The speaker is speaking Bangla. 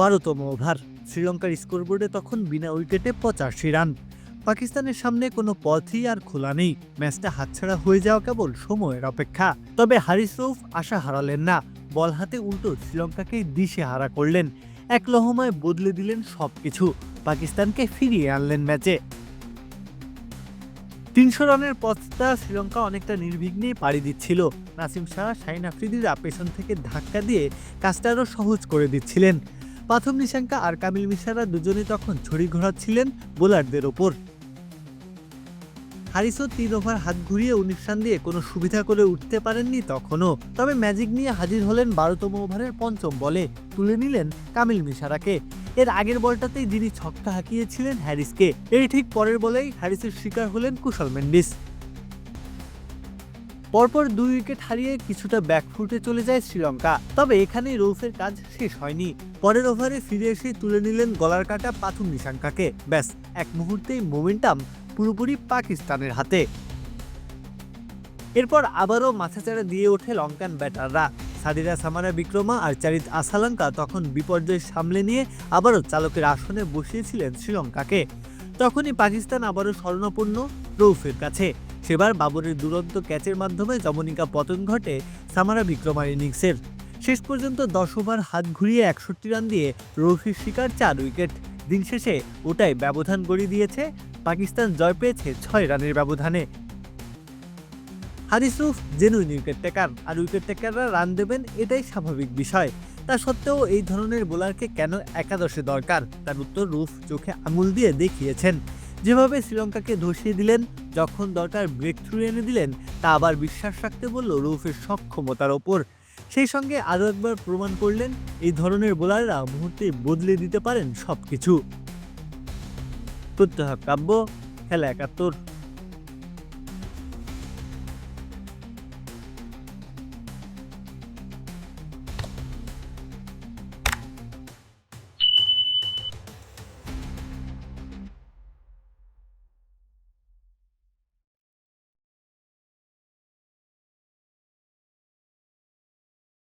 বারোতম ওভার। শ্রীলঙ্কার স্কোরবোর্ডে তখন বিনা উইকেটে পঁচাশি রান। পাকিস্তানের সামনে কোনো পথই আর খোলা নেই। ম্যাচটা হাতছাড়া হয়ে যাওয়া কেবল সময়ের অপেক্ষা। তবে হারিস রৌফ আশা হারালেন না। বল হাতে উল্টো শ্রীলঙ্কাকে দিশে হারা করলেন। এক লহমায় বদলে দিলেন সব কিছু পাকিস্তানকে ফিরিয়ে আনলেন ম্যাচে। তিনশো রানের পথটা শ্রীলঙ্কা অনেকটা নির্বিঘ্নেই পাড়ি দিচ্ছিল। নাসিম শাহ, শাহিন আফ্রিদিরা পেছন থেকে ধাক্কা দিয়ে কাজটা আরও সহজ করে দিচ্ছিলেন। প্রথম নিশাঙ্কা আর কামিল মিশারা দুজনেই তখন ছড়ি ঘোরাচ্ছিলেন বোলারদের ওপর। হারিসও তিন ওভার হাত ঘুরিয়ে উনিশ রান দিয়ে কোনো সুবিধা করে উঠতে পারেননি তখনও। তবে ম্যাজিক নিয়ে হাজির হলেন বারোতম ওভারের পঞ্চম বলে তুলে নিলেন কামিল মিশারাকে। এর আগের বলটাতেই যিনি ছক্কা হাঁকিয়েছিলেন হ্যারিসকে। এর ঠিক পরের বলেই হ্যারিসের শিকার হলেন কুশল মেন্ডিস। পরপর দুই উইকেট হারিয়ে কিছুটা ব্যাকফুটে চলে যায় শ্রীলঙ্কা। তবে এখানেই রৌফের কাজ শেষ হয়নি। পরের ওভারে ফিরে এসে তুলে নিলেন গলার কাটা পাথুম নিশাঙ্কাকে। ব্যাস, এক মুহূর্তেই মোমেন্টাম পুরোপুরি পাকিস্তানের হাতে। এরপর আবারও মাথাচাড়া দিয়ে ওঠে লঙ্কান ব্যাটাররা। সাদিরা সামারা বিক্রমা আর চারিত আসালঙ্কা তখন বিপর্যয় সামলে নিয়ে আবারও চালকের আসনে বসিয়েছিলেন শ্রীলঙ্কাকে। তখনই পাকিস্তান আবারও স্বর্ণপূর্ণ রৌফের কাছে। সেবার বাবরের দুরন্ত ক্যাচের মাধ্যমে জমনিকা পতন ঘটে সামারা বিক্রমার ইনিংসের। শেষ পর্যন্ত দশ ওভার হাত ঘুরিয়ে একষট্টি রান দিয়ে রৌফির শিকার চার উইকেট। দিন শেষে ওটাই ব্যবধান গড়িয়ে দিয়েছে, পাকিস্তান জয় পেয়েছে ছয় রানের ব্যবধানে। Haris Rauf genuine wicket taker. আর উইকেট টেকাররা রান দেবেন এটাই স্বাভাবিক বিষয়। তা সত্ত্বেও এই ধরনের বোলারকে কেন একাদশে দরকার? তার উত্তর রুফ চোখে আঙুল দিয়ে দেখিয়েছেন। যেভাবে শ্রীলঙ্কাকে ধসিয়ে দিলেন, যখন দরকার ব্রেক থ্রু এনে দিলেন, তা আবার বিশ্বাস রাখতে বলল রৌফের সক্ষমতার ওপর। সেই সঙ্গে আরও একবার প্রমাণ করলেন, এই ধরনের বোলাররা মুহূর্তে বদলে দিতে পারেন সব কিছু প্রত্যহ কাব্য, খেলা একাত্তর।